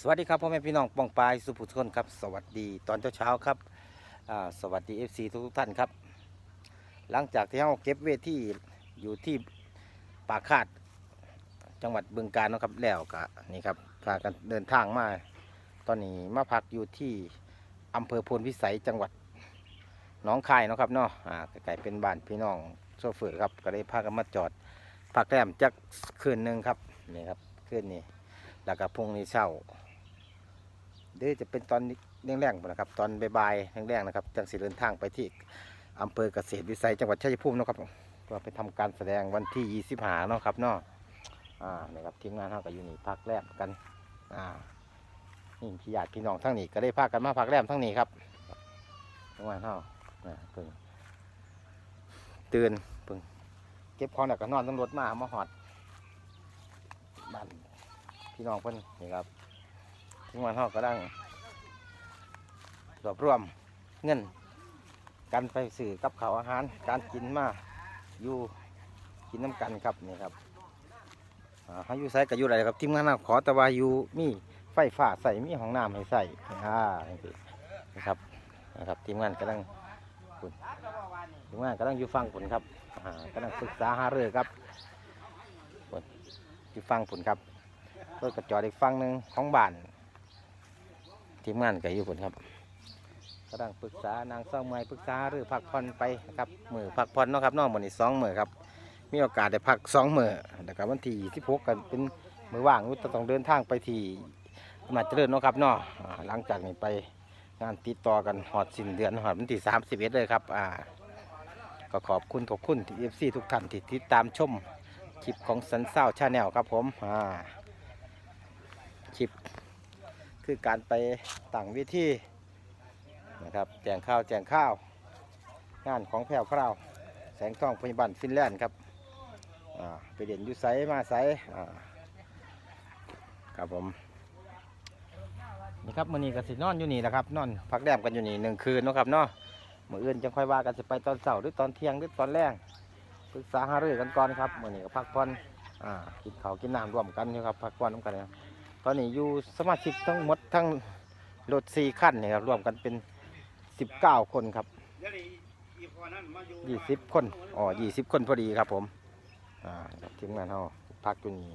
สวัสดีครับพ่อแม่พี่น้องปองปายสุภุชนครับ สวัสดีตอนเช้าๆครับสวัสดี FC ทุกท่านครับ หลังจากที่เราเก็บเวทีอยู่ที่ป่าคาดจังหวัดบึงกาฬนะครับแล้วก็นี่ครับพากันเดินทางมา ตอนนี้มาพักอยู่ที่อำเภอพลพิสัยจังหวัดหนองคายนะครับเนาะอ่าไกลๆเป็นบ้านพี่น้องโซเฟอร์ครับก็เลยพากันมาจอดพักแรมจักคืนหนึ่งครับนี่ครับคืนนี้แล้วก็พรุ่งนี้เช้า เดี๋ยวจะเป็นตอนแรงๆพุ่นนะครับตอนบ่ายๆแรงๆนะครับจังสิเดินทางไปที่อำเภอเกษตรวิสัยจังหวัดชัยภูมิเนาะครับเพื่อไปทำการแสดงวันที่25เนาะครับเนาะอ่านี่ครับทีมงานเราก็อยู่นี่พักแรมกันอ่านี่พี่ญาติพี่น้องทั้งนี้ก็ได้พากันมาพักแรมทั้งนี้ครับทีมงานเราอ่าเพิ่งตื่นเพิ่งเก็บของแล้วก็นอนตำรวจมามาหอดบ้านพี่น้องเพิ่นนี่ครับ ทุกวันเขาก็ดังรวบรวมเงินกันไปสื่อกับเขาวอาหาร การกินมาอยู่กินน้ำกันครับนี่ครับอาเขาอยู่ใส่กับอยู่ไรครับทีมงานเราขอต่ว่าอยู่มีไฟฟ้าใส่มีห้องน้ำให้ใส่อ่านี่สินะครับนะครับทีมงานกำลังคุณทีมงานกำลังอยู่ฟังผลครับกำลังศึกษาหาเรือครับอยู่ฟังผลครับรถกระจอดอีกฝั่งหนึ่งของบ้าน ทีมงานก็อยู่คนครับกำลังปรึกษานางเศร้าเมื่อยปรึกษาหรือพักผ่อนไปครับมือพักผ่อนเนาะครับนอกวันนี้สองมือครับมีโอกาสได้พักสองมือแต่กับวันที่ที่พกกันเป็นมือว่างต้องเดินทางไปที่อำนาเจริญเนาะครับเนาะอ่าหลังจากนี้ไปงานติดต่อกันหอดสิ้นเดือนหอดวันที่สามสิบเอ็ดเลยครับอ่าก็ขอบคุณขอบคุณที่เอฟซีทุกท่านที่ติดตามชมคลิปของสันเศร้าชาแนลครับผมอ่าคลิป คือการไปต่างวิธีนะครับแจงข้าวแจงข้าว งานของแพรวพราว แสงทองพยาบาลฟินแลนด์ครับไปเด่นยูไซมาไซครับผมนี่ครับมือนี้ก็สินอนอยู่นี่แหละครับนอนพักแรมกันอยู่นี่หนึ่งคืนนะครับเนาะมืออื่นจังค่อยว่ากันจะไปตอนเช้าหรือตอนเที่ยงหรือตอนแรงปรึกษาหารือกันก่อนครับมือนี้ก็พักผ่อนกินข้าวกินน้ำร่วมกันอยู่ครับพักผ่อนร่วมกันนะ ตอนนี้อยู่สมาชิกทั้งหมดทั้งรถสี่ขั้นนี่ครับรวมกันเป็นสิบเก้าคนครับยี่สิบคนอ๋อยี่สิบคนพอดีครับผมอ่าทีมงานเราพักอยู่นี่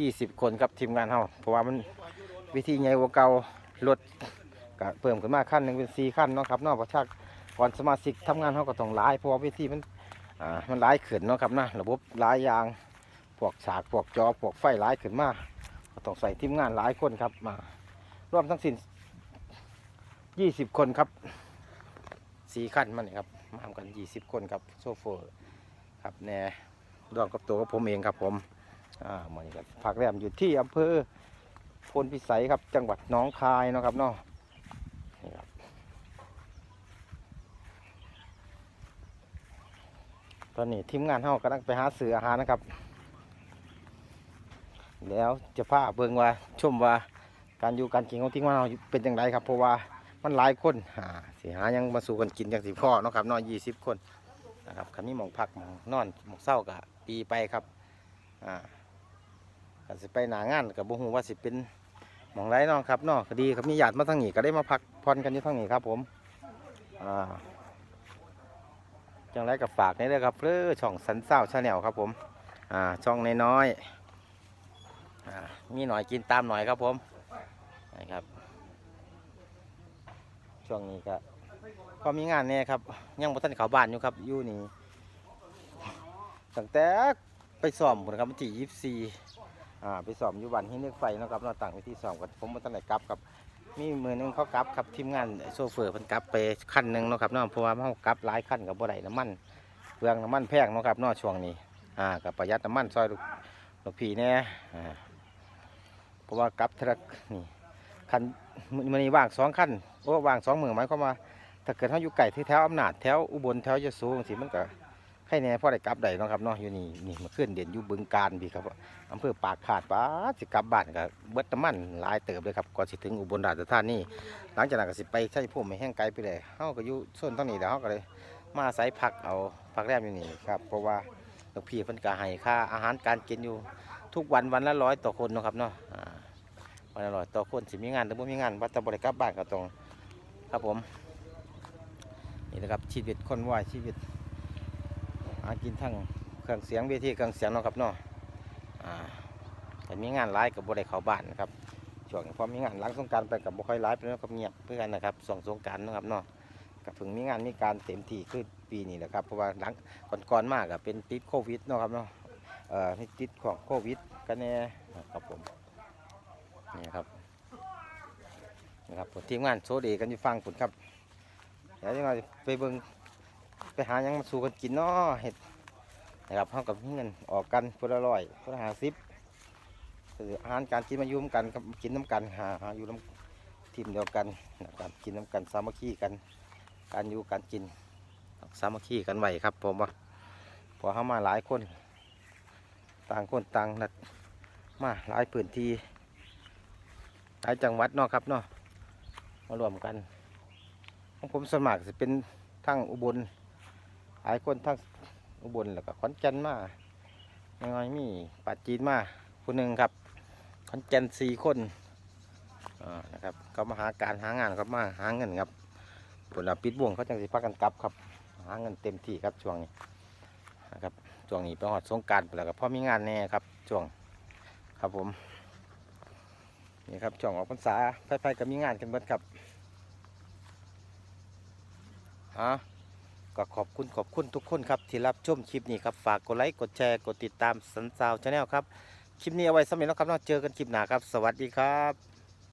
ยี่สิบคนครับทีมงานเราเพราะว่ามันวิธีใหญ่กว่าเก่ารถก็เพิ่มขึ้นมาขั้นหนึ่งเป็นสี่ขั้นเนาะครับนอกประชากก่อนสมาชิกทำงานเขาก็ต้องหลายเพราะว่าวิธีมันอ่ามันหลายขึ้นเนาะครับนะระบบหลายยางพวกฉากพวกจอพวกไฟหลายขึ้นมา ก็ต้องใส่ทีมงานหลายคนครับมา รวมทั้งสิ้นยี่สิบคนครับสี่ขั้นมันนะครับมาทำกันยี่สิบคนครับโซเฟอร์ครับแน่รวมกับตัวกับผมเองครับผมอ่ามันครับพักแรมอยู่ที่อำเภอพลพิสัยครับจังหวัดหนองคายนะครับเนาะนี่ครับตอนนี้ทีมงานเฮากำลังไปหาซื้ออาหารนะครับ แล้วจะพาเบิ่งว่าชมว่าการอยู่การกินของทิ้งว่าเราเป็นอย่างไรครับเพราะว่ามันหลายคนหาสิหายังมาสู่กันกินอย่างสิพ่อเนาะครับนอนยี่สิบคนนะครับคันนี้หมองพักหมองนอนหมองเศร้ากับปีไปครับอ่ากันสิไปหนางานกับบุหูว่าสิเป็นหมองไรเนาะครับนาะก็ดีครับมีญาติมาทั้งนี้ก็ได้มาพักผ่อนกันอยู่ทั้งนี้ครับผมอ่าจังไรกับฝากนี่เลยครับเพื่อช่องสันเศร้าชาแนลครับผมอ่าช่องน้อยๆอ่า มีหน่อยกินตามหน่อยครับผมนะครับ ช่วงนี้ก็พอมีงานเนี่ยครับ ยังบ่ทันเขาบ้านอยู่ครับอยู่นี่ตั้งแต่ไปซ้อมพุ่นครับวันที่ยี่สี่อ่าไปซ้อมอยู่บ้านที่นึกไฟนะครับเราตั้งไว้ที่ซ้อมกับผมบ่ทันได้กลับครับมีมือหนึงเขากลับครับทีมงานโซเฟอร์เพิ่นกลับไปคันหนึ่งนะครับเนาะเพราะว่าเฮากลับหลายคันกับบ่ได้น้ำมันเปลืองน้ำมันแพงนะครับเนาะช่วงนี้อ่ากับประหยัดน้ำมันซอยลูกลูกพี่แน่อ่า เพราะว่ากลับทะลักนี่คันมันนี่ว่างสองคันโอ้ว่างสองมือหมายความว่าถ้าเกิดเขาอยู่ไก่ที่แถวอำนาจแถวอุบลแถวยโสจังซี่มันก็ใครแน่พ่อได้กลับได้เนาะครับเนาะอยู่นี่นี่มาขึ้นเด่นอยู่บึงการพี่ครับอำเภอปากขาดป้าสิกลับบ้านก็เบิดน้ำมันหลายเติบเลยครับก่อนสิถึงอุบลราชธานีหลังจากนั้นก็สิไปใช้พุ่มไม่แห้งไกลไปเลยเฮาก็อยู่โซนตั้งนี้แล้วเฮาก็เลยมาอาศัยพักเอาพักแรมอยู่นี่ครับเพราะว่าลูกพี่เพิ่นก็ให้ค่าอาหารการกินอยู่ ทุกวันวันละร้อยต่อคนนะครับเนาะอ่าวันละร้อยต่อคนสิมีงานหรือบ่มีงานว่าจะบริกับบ้านก็ตรงครับผมนี่นะครับชีวิตคนว่ายชีวิตหากินทั้งเครื่องเสียงเวทีเครื่องเสียงนะครับเนาะอ่าแต่มีงานหลายกับบริเขาบ้านนะครับช่วงพอมีงานหลังสงการไปกับบ่ค่อยหลายไปแล้วก็เงียบเพื่อนนะครับส่งสงการนะครับเนาะก็เพิ่งมีงานมีการเต็มที่ขึ้นปีนี้แหละครับเพราะว่าหลังก่อนๆมากก็เป็นติดโควิดนะครับเนาะ นี่ติดของโควิดกันแน่ครับผมนี่ครับนี่ครับผมทีมงานโซเดกันอยู่ฟังผลครับเดี๋ยวจะมาไปเบิ่งไปหายังมาสู่กันกินเนาะเห็ดนะครับเท่ากับมีเงินออกกันคนละร้อยคนละห้าสิบคืออาหารการกินมายู่น้ำกันกินน้ำกันหาหาอยู่น้ำทีมเดียวกันนะครับกินน้ำกันสามัคคีกัน การอยู่การกินสามัคคีกันไหวครับผมว่าพอเข้ามาหลายคน ต่างคนต่างนัดมาหลายพื้นที่หลายจังหวัดเนาะครับเนาะมารวมกันของผมสมัครจะเป็นทั้งอุบลหลายคนทั้งอุบลแล้วก็ขอนแก่นมายังไงมีปัดจีนมาคนหนึ่งครับขอนแก่นสี่คนนะครับก็มาหาการหางานครับมาหาเงินครับผลลับปิดบ่วงเขาจังสิพักกันกลับครับ หาเงินเต็มที่ครับช่วงนี้ ช่วงนี้เป็นหอดสงการไปแล้วก็พ่อมีงานแน่ครับช่วงครับผมนี่ครับช่วงออกพรรษาไฟๆก็มีงานกันเบิดครับฮะก็ขอบคุณขอบคุณทุกคนครับที่รับชมคลิปนี้ครับฝากกดไลค์กดแชร์กดติดตามสันสาวชาแนลครับคลิปนี้เอาไว้สำหรับแล้วครับเราเจอกันคลิปหน้าครับ สวัสดีครับ